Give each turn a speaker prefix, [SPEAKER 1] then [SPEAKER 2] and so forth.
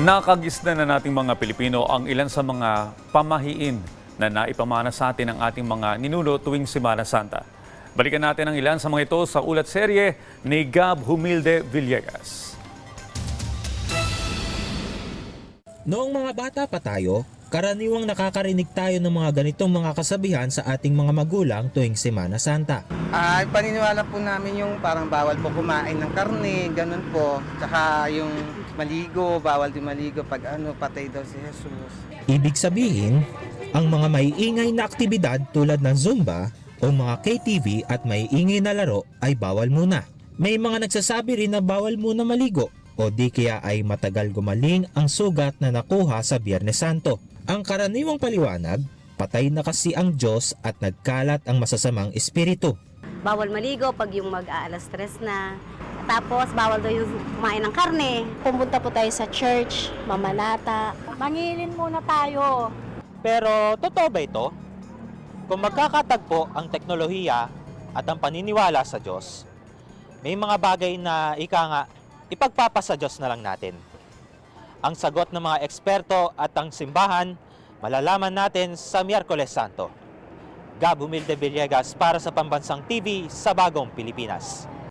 [SPEAKER 1] Nakagisna na nating mga Pilipino ang ilan sa mga pamahiin na naipamana sa atin ng ating mga ninuno tuwing Semana Santa. Balikan natin ang ilan sa mga ito sa ulat serye ni Gab Humilde Villegas.
[SPEAKER 2] Noong mga bata pa tayo, karaniwang nakakarinig tayo ng mga ganitong mga kasabihan sa ating mga magulang tuwing Semana Santa.
[SPEAKER 3] Ah, paniniwala po namin yung parang bawal po kumain ng karne, ganun po. Tsaka yung maligo, bawal din maligo pag ano, patay daw si Jesus.
[SPEAKER 2] Ibig sabihin, ang mga maiingay na aktibidad tulad ng Zumba o mga KTV at maiingay na laro ay bawal muna. May mga nagsasabi rin na bawal muna maligo o di kaya ay matagal gumaling ang sugat na nakuha sa Biyernes Santo. Ang karaniwang paliwanag, patay na kasi ang Diyos at nagkalat ang masasamang espiritu.
[SPEAKER 4] bawal maligo pag yung mag-aalas stress na. Tapos, bawal daw yung kumain ng karne.
[SPEAKER 5] Pumunta po tayo sa church, mamanata.
[SPEAKER 6] Mangilin muna tayo.
[SPEAKER 7] Pero totoo ba ito? Kung magkakatagpo ang teknolohiya at ang paniniwala sa Diyos, may mga bagay na ika nga, ipagpapasa Diyos na lang natin. Ang sagot ng mga eksperto at ang simbahan, malalaman natin sa Miyerkules Santo. Gab Humilde Villegas para sa Pambansang TV sa Bagong Pilipinas.